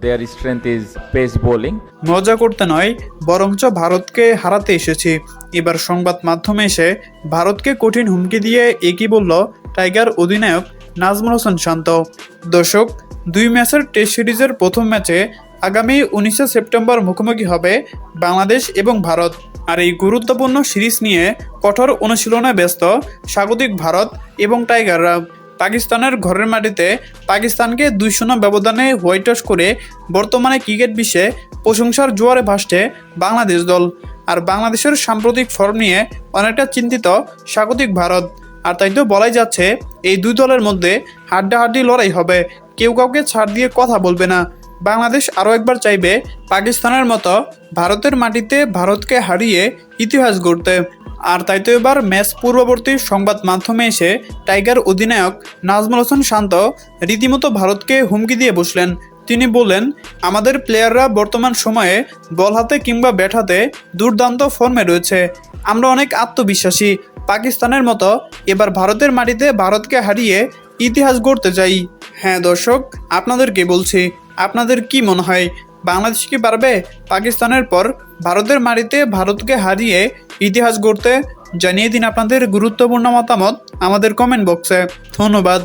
Their strength is pace bowling. মজা করতে নয়, বরঞ্চ ভারতকে হারাতে এসেছি। এবার সংবাদ মাধ্যমে এসে ভারতকে কঠিন হুমকি দিয়ে একই বলল টাইগার অধিনায়ক নাজমুল হোসেন শান্ত। দর্শক, দুই ম্যাচের টেস্ট সিরিজের প্রথম ম্যাচে আগামী উনিশে সেপ্টেম্বর মুখোমুখি হবে বাংলাদেশ এবং ভারত। আর এই গুরুত্বপূর্ণ সিরিজ নিয়ে কঠোর অনুশীলনে ব্যস্ত স্বাগতিক ভারত এবং টাইগাররা। পাকিস্তানের ঘরের মাটিতে পাকিস্তানকে দুই শূন্য ব্যবধানে হোয়াইট ওয়াশ করে বর্তমানে ক্রিকেট বিশ্বে প্রশংসার জোয়ারে ভাসছে বাংলাদেশ দল। আর বাংলাদেশের সাম্প্রতিক ফর্ম নিয়ে অনেকটা চিন্তিত স্বাগতিক ভারত। আর তাই তো বলাই যাচ্ছে, এই দুই দলের মধ্যে হাড্ডাহাড্ডি লড়াই হবে। কেউ কাউকে ছাড় দিয়ে কথা বলবে না। বাংলাদেশ আরও একবার চাইবে পাকিস্তানের মতো ভারতের মাটিতে ভারতকে হারিয়ে ইতিহাস গড়তে। আর তাই তো এবার ম্যাচ পূর্ববর্তী সংবাদ মাধ্যমে এসে টাইগার অধিনায়ক নাজমুল হোসেন শান্ত রীতিমতো ভারতকে হুমকি দিয়ে বসলেন। তিনি বললেন, আমাদের প্লেয়াররা বর্তমান সময়ে বল হাতে কিংবা ব্যাট হাতে দুর্দান্ত ফর্মে রয়েছে। আমরা অনেক আত্মবিশ্বাসী। পাকিস্তানের মতো এবার ভারতের মাটিতে ভারতকে হারিয়ে ইতিহাস গড়তে চাই। হ্যাঁ দর্শক, আপনাদেরকে বলছি, আপনাদের কি মনে হয়? বাংলাদেশ কি পারবে? পাকিস্তানের পর ভারতের মাটিতে ভারতকে হারিয়ে ইতিহাস গড়তে জানিয়ে দিন আপনাদের গুরুত্বপূর্ণ মতামত আমাদের কমেন্ট বক্সে ধন্যবাদ।